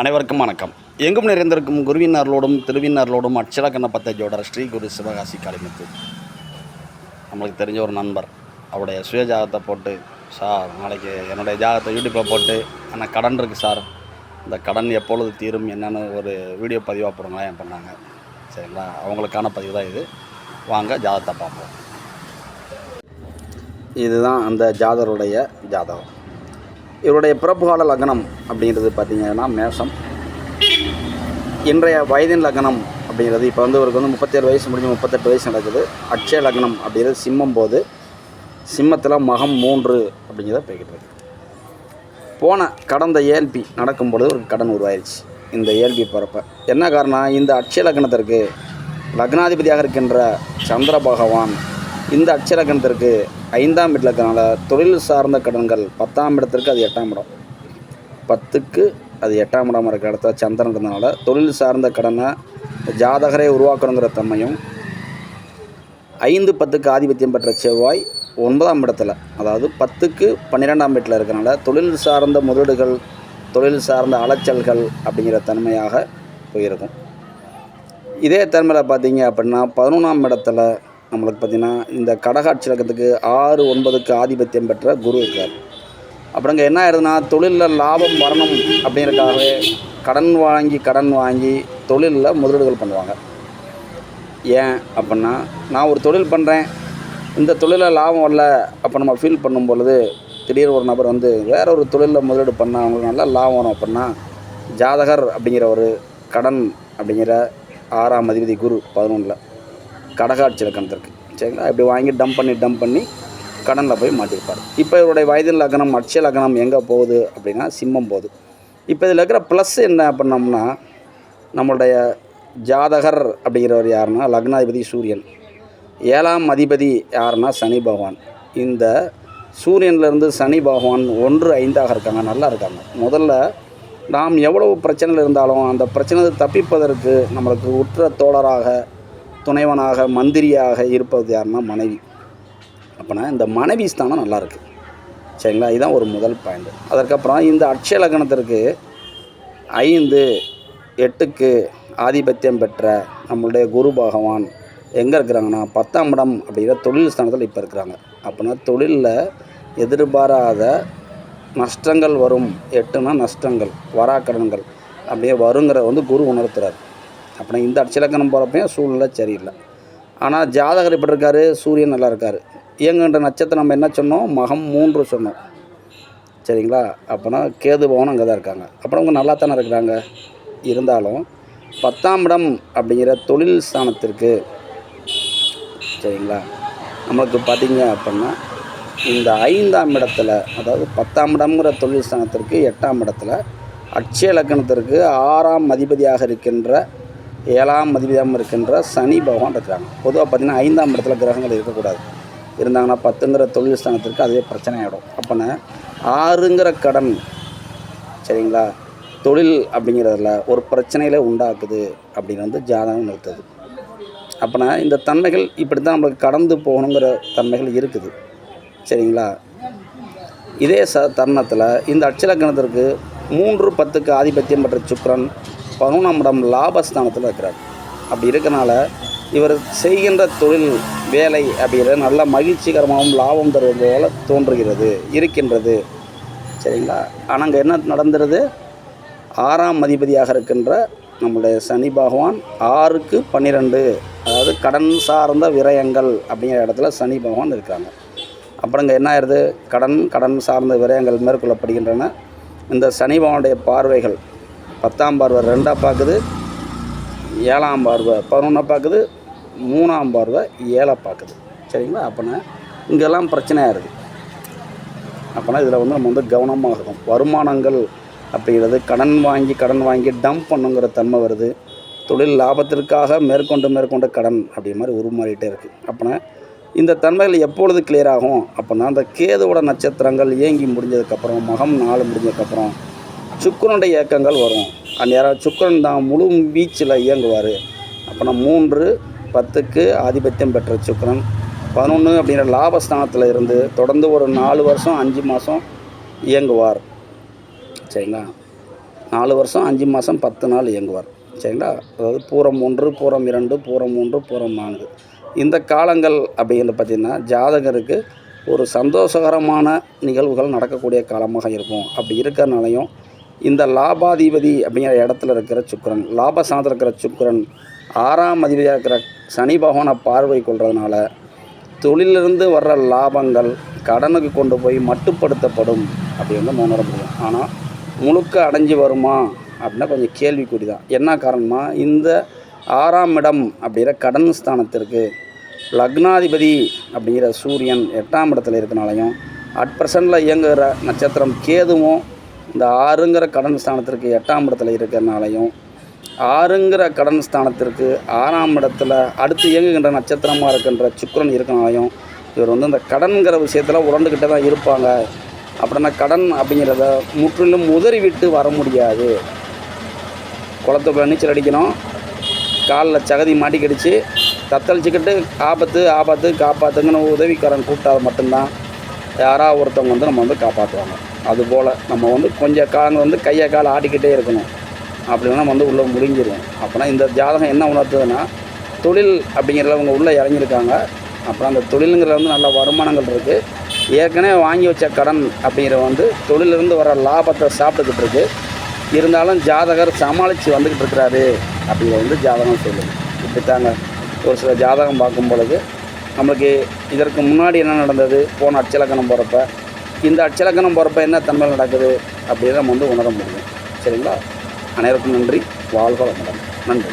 அனைவருக்கும் வணக்கம். எங்கும் நிறைந்திருக்கும் குருவினர்களோடும் திருவினர்களோடும் அட்சரகண்ண பத்தஜோட ஸ்ரீ குரு சிவகாசி காளிமுத்து. நம்மளுக்கு தெரிஞ்ச ஒரு நண்பர். அவருடைய சுய ஜாதகத்தை போட்டு சார் நாளைக்கு என்னுடைய ஜாதகத்தை யூடியூப்பில் போட்டு ஆனால் கடன் இருக்குது சார்? இந்த கடன் எப்பொழுது தீரும் என்னென்னு ஒரு வீடியோ பதிவாக போடுங்களேன் பண்ணாங்க. சரிங்களா? அவங்களுக்கான பதிவு தான் இது. வாங்க ஜாதகத்தை பார்ப்போம். இதுதான் அந்த ஜாதருடைய ஜாதகம். இவருடைய பிறப்புகால லக்னம் அப்படிங்கிறது பார்த்தீங்கன்னா மேஷம். இன்றைய வயதின் லக்னம் அப்படிங்கிறது இப்போ வந்து இவருக்கு வந்து முப்பத்தேழு வயசு முடிஞ்சு முப்பத்தெட்டு வயசு நடக்குது. அட்சய லக்னம் அப்படிங்கிறது சிம்மம் போது சிம்மத்தில் மகம் மூன்று அப்படிங்கிறத போய்கிட்டு இருக்கு. போன கடந்த ஏல்பி நடக்கும்பொழுது ஒரு கடன் உருவாயிருச்சு. இந்த ஏல்பி பிறப்ப என்ன காரணம் இந்த அட்சய லக்னத்திற்கு லக்னாதிபதியாக இருக்கின்ற சந்திர பகவான் இந்த அட்சய ஐந்தாம் வீட்டில் இருக்கிறனால தொழில் சார்ந்த கடன்கள் பத்தாம் இடத்திற்கு அது எட்டாம் இடம். பத்துக்கு அது எட்டாம் இடம் இருக்கிற இடத்துல சந்திரன் இருந்தனால தொழில் சார்ந்த கடனை ஜாதகரை உருவாக்கணுங்கிற தன்மையும் ஐந்து பத்துக்கு ஆதிபத்தியம் பெற்ற செவ்வாய் ஒன்பதாம் இடத்துல அதாவது பத்துக்கு பன்னிரெண்டாம் வீட்டில் இருக்கிறனால தொழில் சார்ந்த முதலீடுகள் தொழில் சார்ந்த அலைச்சல்கள் அப்படிங்கிற தன்மையாக போயிருக்கும். இதே தன்மையில் பார்த்தீங்க அப்படின்னா பதினொன்றாம் இடத்துல நம்மளுக்கு பார்த்திங்கன்னா இந்த கடகாட்சிலக்கத்துக்கு ஆறு ஒன்பதுக்கு ஆதிபத்தியம் பெற்ற குரு இருக்கார். அப்புறங்க என்ன ஆயிருதுன்னா தொழிலில் லாபம் வரணும் அப்படிங்கிறதுக்காகவே கடன் வாங்கி கடன் வாங்கி தொழிலில் முதலீடுகள் பண்ணுவாங்க. ஏன் அப்படின்னா நான் ஒரு தொழில் பண்ணுறேன் இந்த தொழிலில் லாபம் வரல அப்போ நம்ம ஃபீல் பண்ணும் பொழுது திடீர் ஒரு நபர் வந்து வேற ஒரு தொழிலில் முதலீடு பண்ணால் அவங்களுக்கு நல்லா லாபம் வரும் அப்படின்னா ஜாதகர் அப்படிங்கிற ஒரு கடன் அப்படிங்கிற ஆறாம் அதிபதி குரு பதினொன்றில் கடகாட்சி இலக்கணத்திற்கு சரிங்களா? இப்படி வாங்கி டம்ப் பண்ணி டம்ப் பண்ணி கடனில் போய் மாட்டியிருப்பார் இப்போ இவருடைய வயதின் லக்னம் அட்சய லக்னம் எங்கே போகுது அப்படின்னா சிம்மம் போகுது. இப்போ இதில் இருக்கிற ப்ளஸ் என்ன பண்ணோம்னா நம்மளுடைய ஜாதகர் அப்படிங்கிறவர் யாருன்னா லக்னாதிபதி சூரியன். ஏழாம் அதிபதி யாருன்னா சனி பகவான். இந்த சூரியன்லேருந்து சனி பகவான் ஒன்று ஐந்தாக இருக்காங்க நல்லா இருக்காங்க. முதல்ல நாம் எவ்வளவு பிரச்சனையில் இருந்தாலும் அந்த பிரச்சனை தப்பிப்பதற்கு நம்மளுக்கு உற்ற தோழராக துணைவனாக மந்திரியாக இருப்பது யாருன்னா மனைவி. அப்போனா இந்த மனைவி ஸ்தானம் நல்லாயிருக்கு சரிங்களா? இதுதான் ஒரு முதல் பாயிண்ட் அதற்கப்புறம் இந்த அட்சய லக்னத்திற்கு ஐந்து எட்டுக்கு ஆதிபத்தியம் பெற்ற நம்மளுடைய குரு பகவான் எங்கே இருக்கிறாங்கன்னா பத்தாம் இடம் அப்படிங்கிற தொழில் ஸ்தானத்தில் இப்போ இருக்கிறாங்க. அப்படின்னா தொழிலில் எதிர்பாராத நஷ்டங்கள் வரும். எட்டுனா நஷ்டங்கள் வராக்கடன்கள். அப்படியே வருங்கிற வந்து குரு உணர்த்துறார். அப்புறம் இந்த அட்சலக்கணம் போகிறப்பையும் சூழ்நிலை சரியில்லை. ஆனால் ஜாதகர் எப்படி இருக்காரு சூரியன் நல்லா இருக்கார். இயங்குகின்ற நட்சத்திரம் நம்ம என்ன சொன்னோம்? மகம் மூன்று சொன்னோம். சரிங்களா? அப்போனா கேது பவன் அங்கே தான் இருக்காங்க. அப்புறம் அவங்க நல்லா தானே இருக்கிறாங்க? இருந்தாலும் பத்தாம் இடம் அப்படிங்கிற தொழில் ஸ்தானத்திற்கு சரிங்களா? நம்மளுக்கு பார்த்தீங்க அப்படின்னா இந்த ஐந்தாம் இடத்துல அதாவது பத்தாம் இடம்ங்கிற தொழில் ஸ்தானத்திற்கு எட்டாம் இடத்துல அட்சய லக்கணத்திற்கு ஆறாம் அதிபதியாக இருக்கின்ற ஏழாம் அதிபதியாக இருக்கின்ற சனி பகவான் இருக்கிறாங்க பொதுவாக பார்த்திங்கன்னா ஐந்தாம் இடத்துல கிரகங்கள் இருக்கக்கூடாது. இருந்தாங்கன்னா பத்துங்கிற தொழில் ஸ்தானத்திற்கு அதுவே பிரச்சனையாகிடும் அப்போனா ஆறுங்கிற கடன் சரிங்களா? தொழில் அப்படிங்கிறதுல ஒரு பிரச்சனையில் உண்டாக்குது அப்படின்னு வந்து ஜாதகம் நிறுத்துது. அப்போனா இந்த தன்மைகள் இப்படி தான் நம்மளுக்கு கடந்து போகணுங்கிற தன்மைகள் இருக்குது. சரிங்களா? இதே ச தருணத்தில் இந்த அட்சலக்கணத்திற்கு மூன்று பத்துக்கு ஆதிபத்தியம் பெற்ற சுக்ரன் பதினொன்றாம் இடம் லாபஸ்தானத்தில் இருக்கிறார். அப்படி இருக்கனால இவர் செய்கின்ற தொழில் வேலை அப்படிங்கிறது நல்ல மகிழ்ச்சிகரமாகவும் லாபம் தருவது போல தோன்றுகிறது இருக்கின்றது. சரிங்களா? ஆனால் அங்கே என்ன நடந்துருது? ஆறாம் அதிபதியாக இருக்கின்ற நம்முடைய சனி பகவான் ஆறுக்கு பன்னிரெண்டு. அதாவது கடன் சார்ந்த விரயங்கள் அப்படிங்கிற இடத்துல சனி பகவான் இருக்காங்க. அப்புறம் இங்கே என்ன ஆயிடுது கடன் கடன் சார்ந்த விரயங்கள் மேற்கொள்ளப்படுகின்றன. இந்த சனி பகவானுடைய பார்வைகள் பத்தாம் பார்வை ரெண்டாக பார்க்குது ஏழாம் பார்வை பதினொன்றா பார்க்குது மூணாம் பார்வை ஏழை பார்க்குது. சரிங்களா? அப்போனா இங்கெல்லாம் பிரச்சனையாக இருக்குது அப்போனா இதில் வந்து நம்ம வந்து கவனமாக இருக்கும் வருமானங்கள் அப்படிங்கிறது கடன் வாங்கி கடன் வாங்கி டம்ப் பண்ணுங்கிற தன்மை வருது. தொழில் லாபத்திற்காக மேற்கொண்டு மேற்கொண்டு கடன் அப்படி மாதிரி உருமாறிட்டே இருக்குது அப்போனா இந்த தன்மைகள் எப்பொழுது கிளியர் ஆகும்? அப்படின்னா அந்த கேதுவோட நட்சத்திரங்கள் இயங்கி முடிஞ்சதுக்கப்புறம் மகம் நாள் முடிஞ்சதுக்கப்புறம் சுக்கிரனுடைய இயக்கங்கள் வரும். அந்த சுக்கரன் சுக்கிரன் தான் முழு வீச்சில் இயங்குவார். அப்போனா மூன்று பத்துக்கு ஆதிபத்தியம் பெற்ற சுக்கரன். பதினொன்று அப்படிங்கிற லாபஸ்தானத்தில் இருந்து தொடர்ந்து ஒரு நாலு வருஷம் அஞ்சு மாதம் இயங்குவார். சரிங்களா? நாலு வருஷம் அஞ்சு மாதம் பத்து நாள் இயங்குவார். சரிங்களா? அதாவது பூரம் ஒன்று பூரம் இரண்டு பூரம் மூன்று பூரம் நான்கு. இந்த காலங்கள் அப்படிங்கிறது பார்த்திங்கன்னா ஜாதகருக்கு ஒரு சந்தோஷகரமான நிகழ்வுகள் நடக்கக்கூடிய காலமாக இருக்கும். அப்படி இருக்கிறனாலையும் இந்த லாபாதிபதி அப்படிங்கிற இடத்துல இருக்கிற சுக்கரன் லாபஸ்தானத்தில் இருக்கிற சுக்கரன் ஆறாம் அதிபதியாக இருக்கிற சனி பகவானை பார்வை கொள்றதுனால தொழிலிருந்து வர்ற லாபங்கள் கடனுக்கு கொண்டு போய் மட்டுப்படுத்தப்படும் அப்படின்னு நம்ம உணர முடியும் ஆனால் முழுக்க அடைஞ்சு வருமா அப்படின்னா கொஞ்சம் கேள்விக்குறி தான் என்ன காரணமா இந்த ஆறாம் இடம் அப்படிங்கிற கடன் ஸ்தானத்திற்கு லக்னாதிபதி அப்படிங்கிற சூரியன் எட்டாம் இடத்துல இருக்கனாலையும் அட் ப்ரெசண்டில் இயங்குகிற நட்சத்திரம் கேதுவும் இந்த ஆறுங்கிற கடன் ஸ்தானத்திற்கு எட்டாம் இடத்துல இருக்கிறனாலையும் ஆறுங்கிற கடன் ஸ்தானத்திற்கு ஆறாம் இடத்துல அடுத்து இயங்குகின்ற நட்சத்திரமாக இருக்கின்ற சுக்கிரன் இருக்கனாலையும் இவர் வந்து இந்த கடன்கிற விஷயத்தில் உழண்டுக்கிட்டே தான் இருப்பாங்க. அப்படின்னா கடன் அப்படிங்கிறத முற்றிலும் உதறி விட்டு வர முடியாது. குளத்துக்குள்ள நீச்சல் அடிக்கணும். காலில் சகதி மாட்டிக்கிடுச்சு. தத்தளிச்சுக்கிட்டு ஆபத்து ஆபத்து காப்பாத்துங்கிற உதவிக்காரன் கூப்பிட்டால் மட்டும்தான் யாராக ஒருத்தவங்க வந்து நம்ம வந்து காப்பாற்றுவாங்க அதுபோல் நம்ம வந்து கொஞ்சம் காலங்கள் வந்து கையை காலை ஆட்டிக்கிட்டே இருக்கணும். அப்படின்னா நம்ம வந்து உள்ளே முடிஞ்சிருவோம் அப்போனா இந்த ஜாதகம் என்ன உணர்த்துதுன்னா தொழில் அப்படிங்கிறத அவங்க உள்ளே இறங்கியிருக்காங்க. அப்புறம் அந்த தொழிலுங்கிறது வந்து நல்ல வருமானங்கள் இருக்குது ஏற்கனவே வாங்கி வச்ச கடன் அப்படிங்கிற வந்து தொழிலிருந்து வர லாபத்தை சாப்பிட்டுக்கிட்டு இருக்கு. இருந்தாலும் ஜாதகர் சமாளித்து வந்துக்கிட்டு இருக்கிறாரு அப்படிங்கிறது வந்து ஜாதகம் சொல்லுது. இப்படித்தாங்க. ஒரு சில ஜாதகம் பார்க்கும் பொழுது நம்மளுக்கு இதற்கு முன்னாடி என்ன நடந்தது? போன அச்சலக்கணம் போகிறப்ப இந்த அச்சலக்கணம் போகிறப்ப என்ன தன்மை நடக்குது? அப்படின்னு நம்ம வந்து உணர முடியும். சரிங்களா? அனைவருக்கும் நன்றி. வாழ்க வளமுடன். நன்றி.